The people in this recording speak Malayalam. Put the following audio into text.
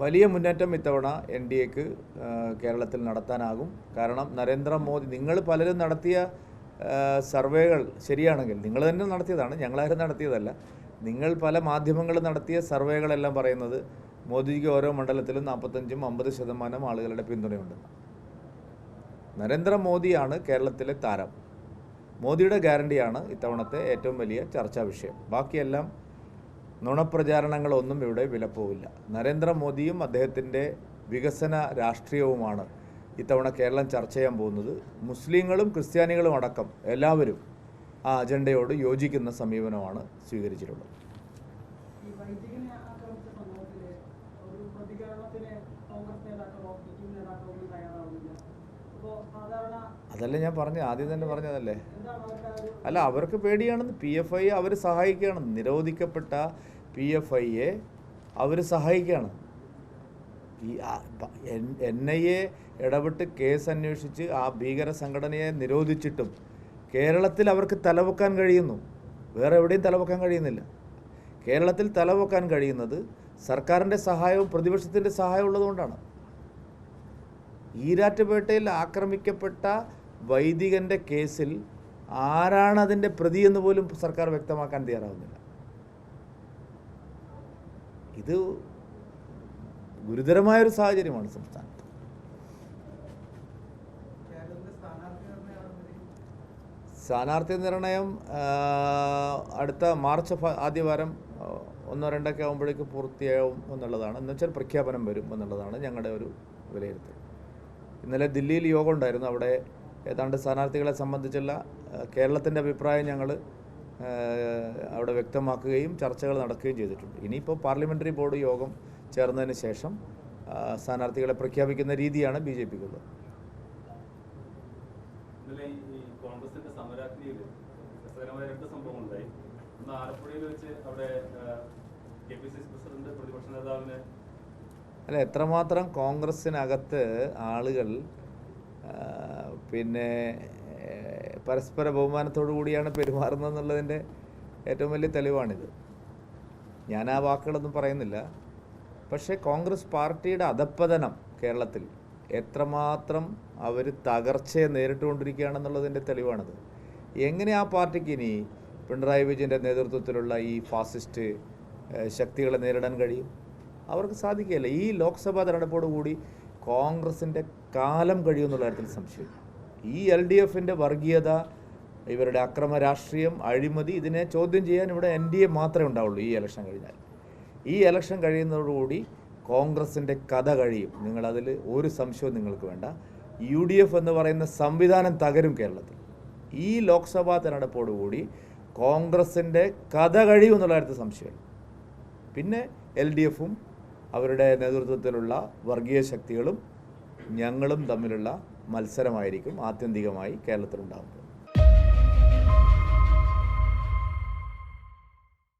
വലിയ മുന്നേറ്റം ഇത്തവണ എൻ ഡി എക്ക് കേരളത്തിൽ നടത്താനാകും. കാരണം നരേന്ദ്രമോദി നിങ്ങൾ പലരും നടത്തിയ സർവേകൾ ശരിയാണെങ്കിൽ നിങ്ങൾ തന്നെ നടത്തിയതാണ് ഞങ്ങളാരും നടത്തിയതല്ല. നിങ്ങൾ പല മാധ്യമങ്ങളും നടത്തിയ സർവേകളെല്ലാം പറയുന്നത് മോദിജിക്ക് ഓരോ മണ്ഡലത്തിലും നാൽപ്പത്തഞ്ചും അമ്പത് ശതമാനം ആളുകളുടെ പിന്തുണയുണ്ട്. നരേന്ദ്രമോദിയാണ് കേരളത്തിലെ താരം. മോദിയുടെ ഗ്യാരണ്ടിയാണ് ഇത്തവണത്തെ ഏറ്റവും വലിയ ചർച്ചാ വിഷയം. ബാക്കിയെല്ലാം നുണപ്രചാരണങ്ങളൊന്നും ഇവിടെ വിലപ്പോവില്ല. നരേന്ദ്രമോദിയും അദ്ദേഹത്തിന്റെ വികസന രാഷ്ട്രീയവുമാണ് ഇത്തവണ കേരളം ചർച്ച ചെയ്യാൻ പോകുന്നത്. മുസ്ലിങ്ങളും ക്രിസ്ത്യാനികളും അടക്കം എല്ലാവരും ആ അജണ്ടയോട് യോജിക്കുന്ന സമീപനമാണ് സ്വീകരിച്ചിട്ടുള്ളത്. കോൺഗ്രസ് അതല്ലേ ഞാൻ പറഞ്ഞു ആദ്യം തന്നെ പറഞ്ഞതല്ലേ? അല്ല അവർക്ക് പേടിയാണെന്ന് പി എഫ് ഐ അവർ സഹായിക്കുകയാണ് നിരോധിക്കപ്പെട്ട പി എഫ് ഐയെ അവർ സഹായിക്കുകയാണ് ഈ എൻ ഐ എ ഇടപെട്ട് കേസ് അന്വേഷിച്ച് ആ ഭീകര സംഘടനയെ നിരോധിച്ചിട്ടും കേരളത്തിൽ അവർക്ക് തലവെക്കാൻ കഴിയുന്നു. വേറെ എവിടെയും തലവെക്കാൻ കഴിയുന്നില്ല. കേരളത്തിൽ തലവെക്കാൻ കഴിയുന്നത് സർക്കാരിന്റെ സഹായവും പ്രതിപക്ഷത്തിന്റെ സഹായവും ഉള്ളതുകൊണ്ടാണ്. ഈരാറ്റുപേട്ടയിൽ ആക്രമിക്കപ്പെട്ട വൈദികന്റെ കേസിൽ ആരാണ് അതിന്റെ പ്രതിയെന്ന് പോലും സർക്കാർ വ്യക്തമാക്കാൻ തയ്യാറാവുന്നില്ല. ഇത് ഗുരുതരമായൊരു സാഹചര്യമാണ് സംസ്ഥാനത്ത്. സ്ഥാനാർത്ഥി നിർണയം അടുത്ത മാർച്ച് ആദ്യവാരം ഒന്നോ രണ്ടൊക്കെ ആകുമ്പോഴേക്ക് പൂർത്തിയാവും എന്നുള്ളതാണ്. എന്നുവെച്ചാൽ പ്രഖ്യാപനം വരും എന്നുള്ളതാണ് ഞങ്ങളുടെ ഒരു വിലയിരുത്തൽ. ഇന്നലെ ദില്ലിയിൽ യോഗം ഉണ്ടായിരുന്നു അവിടെ ഏതാണ്ട് സ്ഥാനാർത്ഥികളെ സംബന്ധിച്ചുള്ള കേരളത്തിന്റെ അഭിപ്രായം ഞങ്ങൾ അവിടെ വ്യക്തമാക്കുകയും ചർച്ചകൾ നടക്കുകയും ചെയ്തിട്ടുണ്ട്. ഇനിയിപ്പോൾ പാർലമെന്ററി ബോർഡ് യോഗം ചേർന്നതിന് ശേഷം സ്ഥാനാർത്ഥികളെ പ്രഖ്യാപിക്കുന്ന രീതിയാണ് ബി ജെ പിക്കുള്ളത് സംഭവങ്ങളുണ്ടായി. ആലപ്പുഴയിൽ വെച്ച് അവിടെ K P C C president പ്രതിപക്ഷ നേതാവിനെ അല്ല എത്രമാത്രം കോൺഗ്രസ്സിനകത്ത് ആളുകൾ പിന്നെ പരസ്പര ബഹുമാനത്തോടു കൂടിയാണ് പെരുമാറുന്നത് എന്നുള്ളതിന്റെ ഏറ്റവും വലിയ തെളിവാണിത്. ഞാൻ ആ വാക്കുകളൊന്നും പറയുന്നില്ല. പക്ഷേ കോൺഗ്രസ് പാർട്ടിയുടെ അധപ്പതനം കേരളത്തിൽ എത്രമാത്രം അവർ തകർച്ചയെ നേരിട്ടുകൊണ്ടിരിക്കുകയാണെന്നുള്ളതിന്റെ തെളിവാണത്. എങ്ങനെ ആ പാർട്ടിക്ക് ഇനി പിണറായി വിജയന്റെ നേതൃത്വത്തിലുള്ള ഈ ഫാസിസ്റ്റ് ശക്തികളെ നേരിടാൻ കഴിയും? അവർക്ക് സാധിക്കുകയില്ല. ഈ ലോക്സഭാ തെരഞ്ഞെടുപ്പോടുകൂടി കോൺഗ്രസിന്റെ കാലം കഴിയുമെന്നുള്ള കാര്യത്തിൽ സംശയം. ഈ എൽ ഡി എഫിന്റെ വർഗീയത ഇവരുടെ അക്രമ രാഷ്ട്രീയം അഴിമതി ഇതിനെ ചോദ്യം ചെയ്യാൻ ഇവിടെ എൻ ഡി എ മാത്രമേ ഉണ്ടാവുള്ളൂ ഈ ഇലക്ഷൻ കഴിഞ്ഞാൽ. ഈ ഇലക്ഷൻ കഴിയുന്നതോടുകൂടി കോൺഗ്രസിന്റെ കഥ കഴിയും. നിങ്ങളതിൽ ഒരു സംശയവും നിങ്ങൾക്ക് വേണ്ട. യു ഡി എഫ് എന്ന് പറയുന്ന സംവിധാനം തകരും കേരളത്തിൽ. ഈ ലോക്സഭാ തെരഞ്ഞെടുപ്പോടുകൂടി കോൺഗ്രസിന്റെ കഥ കഴിയും എന്നുള്ള കാര്യത്തിൽ സംശയമില്ല. പിന്നെ എൽ ഡി എഫും അവരുടെ നേതൃത്വത്തിലുള്ള വർഗീയ ശക്തികളും ഞങ്ങളും തമ്മിലുള്ള മത്സരമായിരിക്കും ആത്യന്തികമായി കേരളത്തിലുണ്ടാകുന്നത്